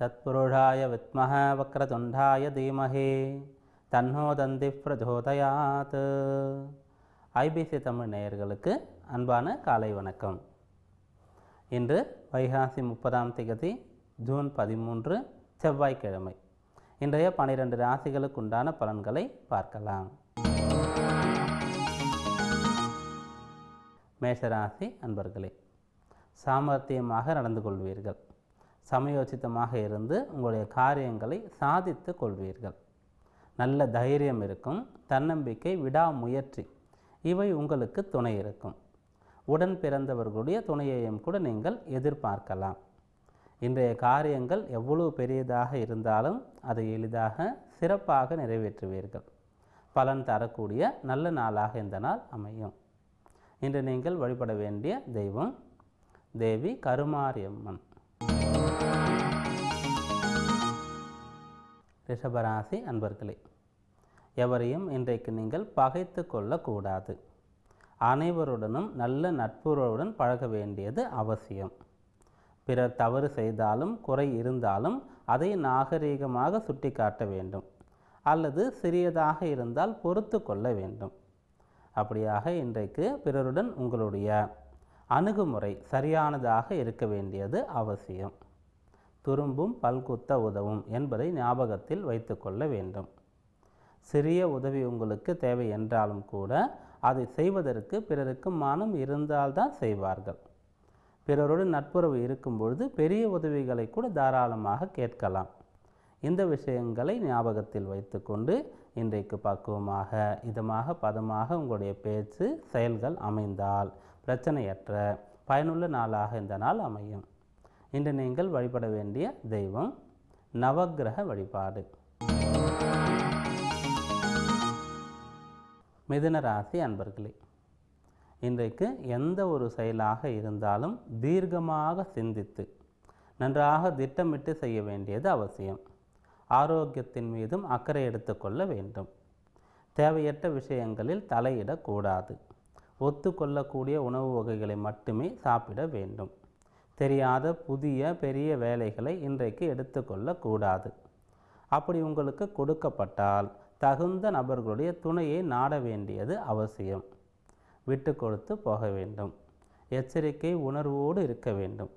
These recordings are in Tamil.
தத்புருஷாய வித்மஹ வக்ரதுண்டாய தீமஹி தன்னோ தந்தி பிரஜோதயாத். ஐபிசி தமிழ் நேயர்களுக்கு அன்பான காலை வணக்கம். இன்று வைகாசி முப்பதாம் திகதி ஜூன் பதிமூன்று செவ்வாய்க்கிழமை. இன்றைய பனிரெண்டு ராசிகளுக்கு உண்டான பலன்களை பார்க்கலாம். மேஷராசி அன்பர்களே சாமர்த்தியமாக நடந்து கொள்வீர்கள். சமயோசித்தமாக இருந்து உங்களுடைய காரியங்களை சாதித்து கொள்வீர்கள். நல்ல தைரியம் இருக்கும் தன்னம்பிக்கை விடாமுயற்சி இவை உங்களுக்கு துணை இருக்கும். உடன் பிறந்தவர்களுடைய துணையையும் கூட நீங்கள் எதிர்பார்க்கலாம். இன்றைய காரியங்கள் எவ்வளவு பெரியதாக இருந்தாலும் அதை எளிதாக சிறப்பாக நிறைவேற்றுவீர்கள். பலன் தரக்கூடிய நல்ல நாளாக இந்த நாள் அமையும். இன்று நீங்கள் வழிபட வேண்டிய தெய்வம் தேவி கருமாரியம்மன். ரிஷபராசி அன்பர்களே எவரையும் இன்றைக்கு நீங்கள் பகைத்து கொள்ளக்கூடாது. அனைவருடனும் நல்ல நட்புறவுடன் பழக வேண்டியது அவசியம். பிறர் தவறு செய்தாலும் குறை இருந்தாலும் அதை நாகரீகமாக சுட்டிக்காட்ட வேண்டும். அல்லது சிறியதாக இருந்தால் பொறுத்து கொள்ள வேண்டும். அப்படியாக இன்றைக்கு பிறருடன் உங்களுடைய அணுகுமுறை சரியானதாக இருக்க வேண்டியது அவசியம். துரும்பும் பல்குத்த உதவும் என்பதை ஞாபகத்தில் வைத்துக்கொள்ள வேண்டும். சிறிய உதவி உங்களுக்கு தேவை என்றாலும் கூட அதை செய்வதற்கு பிறருக்கு மனம் இருந்தால்தான் செய்வார்கள். பிறரோடு நட்புறவு இருக்கும் பொழுது பெரிய உதவிகளை கூட தாராளமாக கேட்கலாம். இந்த விஷயங்களை ஞாபகத்தில் வைத்துக்கொண்டு இன்றைக்கு பக்குவமாக இதமாக பதமாக உங்களுடைய பேச்சு செயல்கள் அமைந்தால் பிரச்சனையற்ற பயனுள்ள நாளாக இந்த நாள் அமையும். இன்று நீங்கள் வழிபட வேண்டிய தெய்வம் நவக்கிரக வழிபாடு. மிதுன ராசி அன்பர்களே இன்றைக்கு எந்த ஒரு செயலாக இருந்தாலும் தீர்க்கமாக சிந்தித்து நன்றாக திட்டமிட்டு செய்ய வேண்டியது அவசியம். ஆரோக்கியத்தின் மீதும் அக்கறை எடுத்துக்கொள்ள வேண்டும். தேவையற்ற விஷயங்களில் தலையிடக்கூடாது ஒத்துக்கொள்ளக்கூடிய உணவு வகைகளை மட்டுமே சாப்பிட வேண்டும். தெரியாத புதிய பெரிய வேலைகளை இன்றைக்கு எடுத்துக்கொள்ளக்கூடாது அப்படி உங்களுக்கு கொடுக்கப்பட்டால் தகுந்த நபர்களுடைய துணையை நாட வேண்டியது அவசியம். விட்டு கொடுத்து போக வேண்டும். எச்சரிக்கை உணர்வோடு இருக்க வேண்டும்.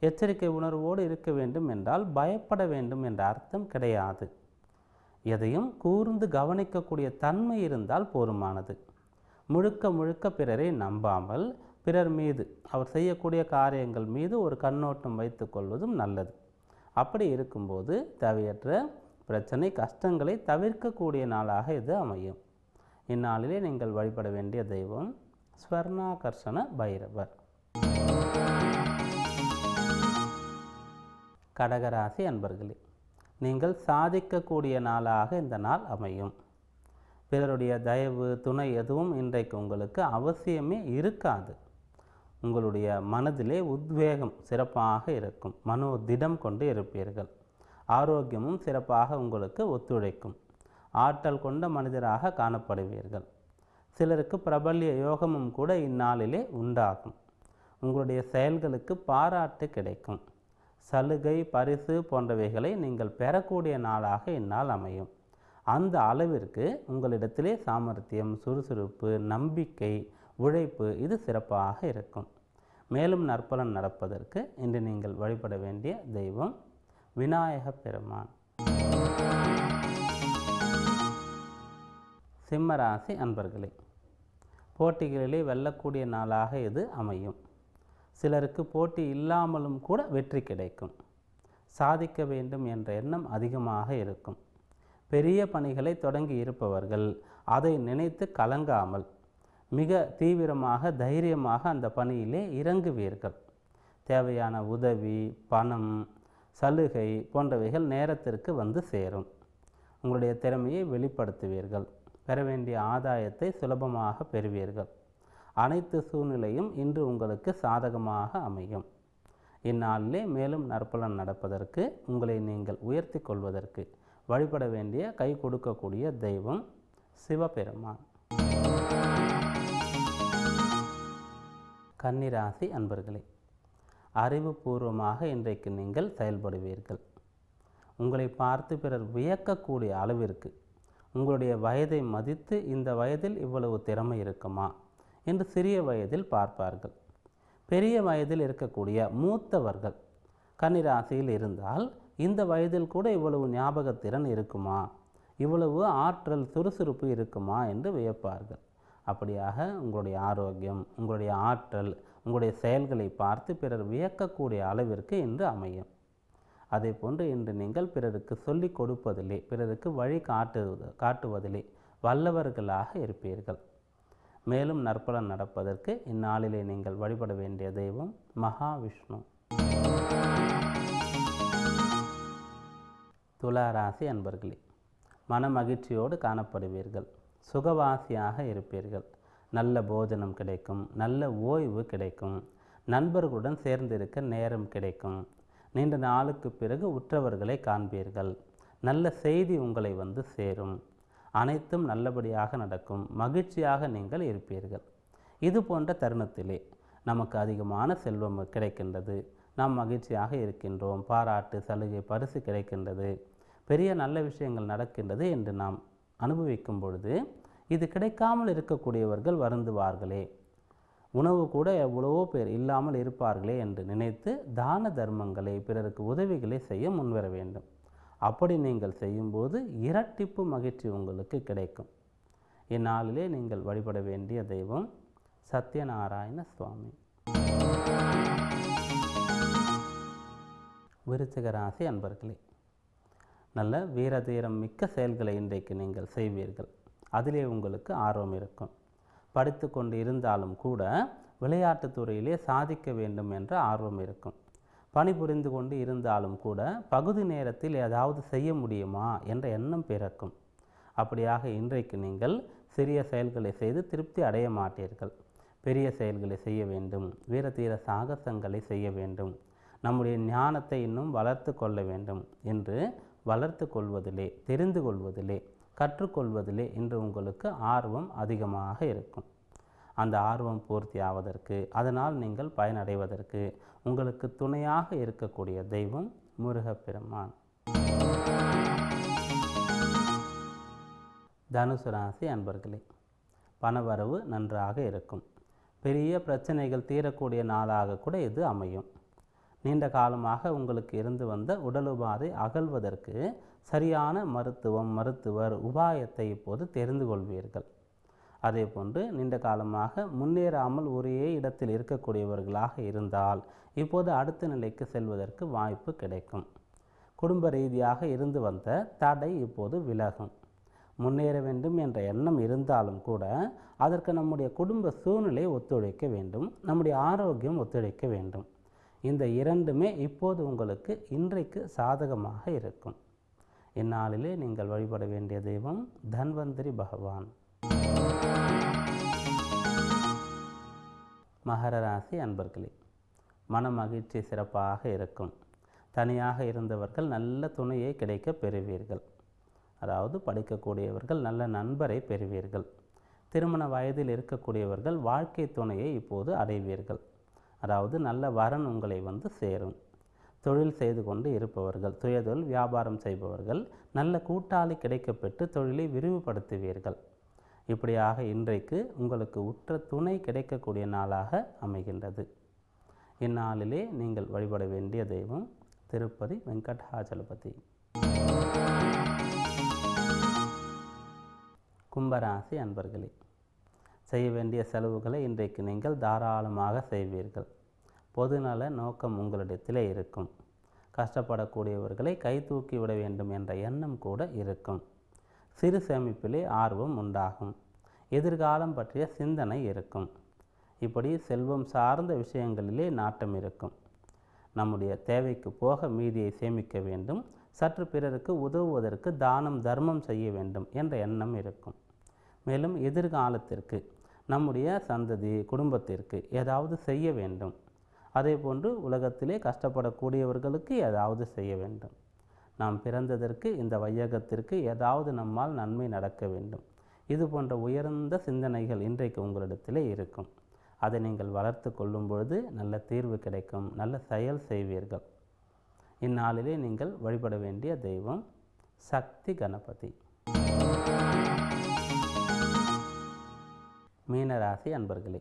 எச்சரிக்கை உணர்வோடு இருக்க வேண்டும் என்றால் பயப்பட வேண்டும் என்ற அர்த்தம் கிடையாது. எதையும் கூர்ந்து கவனிக்கக்கூடிய தன்மை இருந்தால் போதுமானது. முழுக்க முழுக்க பிறரை நம்பாமல் பிறர் மீது அவர் செய்யக்கூடிய காரியங்கள் மீது ஒரு கண்ணோட்டம் வைத்துக்கொள்வதும் நல்லது. அப்படி இருக்கும்போது தேவையற்ற பிரச்சனை கஷ்டங்களை தவிர்க்கக்கூடிய நாளாக இது அமையும். இந்நாளிலே நீங்கள் வழிபட வேண்டிய தெய்வம் ஸ்வர்ணாகர்ஷண பைரவர். கடகராசி அன்பர்களே நீங்கள் சாதிக்கக்கூடிய நாளாக இந்த நாள் அமையும். பிறருடைய தயவு துணை எதுவும் இன்றைக்கு உங்களுக்கு அவசியமே இருக்காது. உங்களுடைய மனதிலே உத்வேகம் சிறப்பாக இருக்கும். மனோ திடம் கொண்டு இருப்பீர்கள். ஆரோக்கியமும் சிறப்பாக உங்களுக்கு ஒத்துழைக்கும். ஆற்றல் கொண்ட மனிதராக காணப்படுவீர்கள். சிலருக்கு பிரபல்ய யோகமும் கூட இந்நாளிலே உண்டாகும். உங்களுடைய செயல்களுக்கு பாராட்டு கிடைக்கும். சலுகை பரிசு போன்றவைகளை நீங்கள் பெறக்கூடிய நாளாக இந்நாள் அமையும். அந்த அளவிற்கு உங்களிடத்திலே சாமர்த்தியம் சுறுசுறுப்பு நம்பிக்கை உழைப்பு இது சிறப்பாக இருக்கும். மேலும் நற்பலன் நடப்பதற்கு இன்று நீங்கள் வழிபட வேண்டிய தெய்வம் விநாயக பெருமான். சிம்மராசி அன்பர்களே போட்டிகளிலே வெல்லக்கூடிய நாளாக இது அமையும். சிலருக்கு போட்டி இல்லாமலும் கூட வெற்றி கிடைக்கும். சாதிக்க வேண்டும் என்ற எண்ணம் அதிகமாக இருக்கும். பெரிய பணிகளை தொடங்கி இருப்பவர்கள் அதை நினைத்து கலங்காமல் மிக தீவிரமாக தைரியமாக அந்த பணியிலே இறங்குவீர்கள். தேவையான உதவி பணம் சலுகை போன்றவைகள் நேரத்திற்கு வந்து சேரும். உங்களுடைய திறமையை வெளிப்படுத்துவீர்கள். பெற வேண்டிய ஆதாயத்தை சுலபமாக பெறுவீர்கள். அனைத்து சூழ்நிலையும் இன்று உங்களுக்கு சாதகமாக அமையும். இந்நாளிலே மேலும் நற்பலன் நடப்பதற்கு உங்களை நீங்கள் உயர்த்தி கொள்வதற்கு வழிபட வேண்டிய கை கொடுக்கக்கூடிய தெய்வம் சிவபெருமான். கன்னிராசி அன்பர்களே அறிவுபூர்வமாக இன்றைக்கு நீங்கள் செயல்படுவீர்கள். உங்களை பார்த்து பிறர் வியக்கக்கூடிய அளவிற்கு உங்களுடைய வயதை மதித்து இந்த வயதில் இவ்வளவு திறமை இருக்குமா என்று சிறிய வயதில் பார்ப்பார்கள். பெரிய வயதில் இருக்கக்கூடிய மூத்தவர்கள் கன்னிராசியில் இருந்தால் இந்த வயதில் கூட இவ்வளவு ஞாபகத்திறன் இருக்குமா? இவ்வளவு ஆற்றல் சுறுசுறுப்பு இருக்குமா? என்று வியப்பார்கள். அப்படியாக உங்களுடைய ஆரோக்கியம் உங்களுடைய ஆற்றல் உங்களுடைய செயல்களை பார்த்து பிறர் வியக்கக்கூடிய அளவிற்கு இன்று அமையும். அதே போன்று இன்று நீங்கள் பிறருக்கு சொல்லிக் கொடுப்பதிலே பிறருக்கு வழி காட்டுவது காட்டுவதிலே வல்லவர்களாக இருப்பீர்கள். மேலும் நற்பலன் நடப்பதற்கு இந்நாளிலே நீங்கள் வழிபட வேண்டிய தெய்வம் மகாவிஷ்ணு. துலா ராசி அன்பர்களே மன மகிழ்ச்சியோடு காணப்படுவீர்கள். சுகவாசியாக இருப்பீர்கள். நல்ல போஜனம் கிடைக்கும் நல்ல ஓய்வு கிடைக்கும் நண்பர்களுடன் சேர்ந்திருக்க நேரம் கிடைக்கும். நீண்ட நாளுக்கு பிறகு உற்றவர்களை காண்பீர்கள். நல்ல செய்தி உங்களை வந்து சேரும். அனைத்தும் நல்லபடியாக நடக்கும். மகிழ்ச்சியாக நீங்கள் இருப்பீர்கள். இது போன்ற தருணத்திலே நமக்கு அதிகமான செல்வம் கிடைக்கின்றது. நாம் மகிழ்ச்சியாக இருக்கின்றோம். பாராட்டு சலுகை பரிசு கிடைக்கின்றது. பெரிய நல்ல விஷயங்கள் நடக்கின்றது என்று நாம் அனுபவிக்கும் பொழுது இது கிடைக்காமல் இருக்கக்கூடியவர்கள் வருந்துவார்களே. உணவு கூட எவ்வளவோ பேர் இல்லாமல் இருப்பார்களே என்று நினைத்து தான தர்மங்களை பிறருக்கு உதவிகளை செய்ய முன்வர வேண்டும். அப்படி நீங்கள் செய்யும்போது இரட்டிப்பு மகிழ்ச்சி உங்களுக்கு கிடைக்கும். இந்நாளிலே நீங்கள் வழிபட வேண்டிய தெய்வம் சத்யநாராயண சுவாமி. விருச்சிக ராசி அன்பர்களே நல்ல வீரதீரம் மிக்க செயல்களை இன்றைக்கு நீங்கள் செய்வீர்கள். அதிலே உங்களுக்கு ஆர்வம் இருக்கும். படித்து கொண்டு இருந்தாலும் கூட விளையாட்டுத் துறையிலே சாதிக்க வேண்டும் என்ற ஆர்வம் இருக்கும். பணிபுரிந்து கொண்டு இருந்தாலும் கூட பகுதி நேரத்தில் ஏதாவது செய்ய முடியுமா என்ற எண்ணம் பிறக்கும். அப்படியாக இன்றைக்கு நீங்கள் சிறிய செயல்களை செய்து திருப்தி அடைய மாட்டீர்கள். பெரிய செயல்களை செய்ய வேண்டும். வீரதீர சாகசங்களை செய்ய வேண்டும். நம்முடைய ஞானத்தை இன்னும் வளர்த்து கொள்ள வேண்டும் என்று வளர்த்து கொள்வதிலே தெரிந்து கொள்வதிலே கற்றுக்கொள்வதிலே இன்று உங்களுக்கு ஆர்வம் அதிகமாக இருக்கும். அந்த ஆர்வம் பூர்த்தி ஆவதற்கு அதனால் நீங்கள் பயனடைவதற்கு உங்களுக்கு துணையாக இருக்கக்கூடிய தெய்வம் முருகப்பெருமான். தனுசு ராசி அன்பர்களே பணவரவு நன்றாக இருக்கும். பெரிய பிரச்சனைகள் தீரக்கூடிய நாளாக கூட இது அமையும். நீண்ட காலமாக உங்களுக்கு இருந்து வந்த உடல் உபாதை அகழ்வதற்கு சரியான மருத்துவம் மருத்துவர் உபாயத்தை இப்போது தெரிந்து கொள்வீர்கள். அதே போன்று நீண்ட காலமாக முன்னேறாமல் ஒரே இடத்தில் இருக்கக்கூடியவர்களாக இருந்தால் இப்போது அடுத்த நிலைக்கு செல்வதற்கு வாய்ப்பு கிடைக்கும். குடும்ப ரீதியாக இருந்து வந்த தடை இப்போது விலகும். முன்னேற வேண்டும் என்ற எண்ணம் இருந்தாலும் கூட அதற்கு நம்முடைய குடும்ப சூழ்நிலை ஒத்துழைக்க வேண்டும் நம்முடைய ஆரோக்கியம் ஒத்துழைக்க வேண்டும். இந்த இரண்டுமே இப்போது உங்களுக்கு இன்றைக்கு சாதகமாக இருக்கும். இந்நாளிலே நீங்கள் வழிபட வேண்டிய தெய்வம் தன்வந்திரி பகவான். மகர ராசி அன்பர்களே மன மகிழ்ச்சி சிறப்பாக இருக்கும். தனியாக இருந்தவர்கள் நல்ல துணையை கிடைக்க பெறுவீர்கள். அதாவது படிக்கக்கூடியவர்கள் நல்ல நண்பரை பெறுவீர்கள். திருமண வயதில் இருக்கக்கூடியவர்கள் வாழ்க்கை துணையை இப்போது அடைவீர்கள். அதாவது நல்ல வரன் உங்களை வந்து சேரும். தொழில் செய்து கொண்டு இருப்பவர்கள் சுயதொழில் வியாபாரம் செய்பவர்கள் நல்ல கூட்டாளி கிடைக்கப்பெற்று தொழிலை விரிவுபடுத்துவீர்கள். இப்படியாக இன்றைக்கு உங்களுக்கு உற்ற துணை கிடைக்கக்கூடிய நாளாக அமைகின்றது. இந்நாளிலே நீங்கள் வழிபட வேண்டிய தெய்வம் திருப்பதி வெங்கடாச்சலபதி கும்பராசி அன்பர்களே செய்ய வேண்டிய செலவுகளை இன்றைக்கு நீங்கள் தாராளமாக செய்வீர்கள். பொதுநல நோக்கம் உங்களிடத்திலே இருக்கும். கஷ்டப்படக்கூடியவர்களை கை தூக்கி விட வேண்டும் என்ற எண்ணம் கூட இருக்கும். சிறு சேமிப்பிலே ஆர்வம் உண்டாகும். எதிர்காலம் பற்றிய சிந்தனை இருக்கும். இப்படி செல்வம் சார்ந்த விஷயங்களிலே நாட்டம் இருக்கும். நம்முடைய தேவைக்கு போக மீதியை சேமிக்க வேண்டும். சற்று பிறருக்கு உதவுவதற்கு தானம் தர்மம் செய்ய வேண்டும் என்ற எண்ணம் இருக்கும். மேலும் எதிர்காலத்திற்கு நம்முடைய சந்ததி குடும்பத்திற்கு ஏதாவது செய்ய வேண்டும். அதே போன்று உலகத்திலே கஷ்டப்படக்கூடியவர்களுக்கு ஏதாவது செய்ய வேண்டும். நாம் பிறந்ததற்கு இந்த வையகத்திற்கு ஏதாவது நம்மால் நன்மை நடக்க வேண்டும். இது போன்ற உயர்ந்த சிந்தனைகள் இன்றைக்கு உங்களிடத்திலே இருக்கும். அதை நீங்கள் வளர்த்து கொள்ளும் பொழுது நல்ல தீர்வு கிடைக்கும் நல்ல செயல் செய்வீர்கள். இந்நாளிலே நீங்கள் வழிபட வேண்டிய தெய்வம் சக்தி கணபதி. மீனராசி அன்பர்களே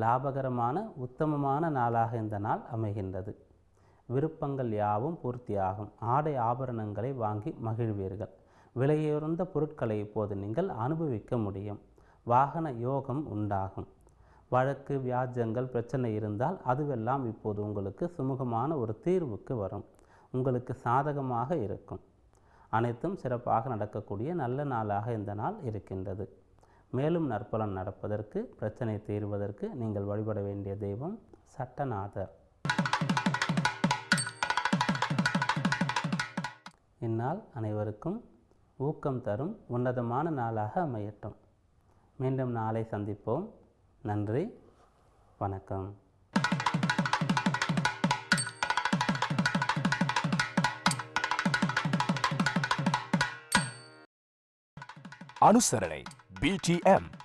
லாபகரமான உத்தமமான நாளாக இந்த நாள் அமைகின்றது. விருப்பங்கள் யாவும் பூர்த்தியாகும். ஆடை ஆபரணங்களை வாங்கி மகிழ்வீர்கள். விலையுயர்ந்த பொருட்களை இப்போது நீங்கள் அனுபவிக்க முடியும். வாகன யோகம் உண்டாகும். வழக்கு வியாஜங்கள் பிரச்சனை இருந்தால் அதுவெல்லாம் இப்போது உங்களுக்கு சுமூகமான ஒரு தீர்வுக்கு வரும். உங்களுக்கு சாதகமாக இருக்கும். அனைத்தும் சிறப்பாக நடக்கக்கூடிய நல்ல நாளாக இந்த நாள் இருக்கின்றது. மேலும் நற்பலன் நடப்பதற்கு பிரச்சனை தீர்வதற்கு நீங்கள் வழிபட வேண்டிய தெய்வம் சட்டநாதர். இந்நாள் அனைவருக்கும் ஊக்கம் தரும் உன்னதமான நாளாக அமையட்டும். மீண்டும் நாளை சந்திப்போம். நன்றி வணக்கம். அனுசரணை. BTM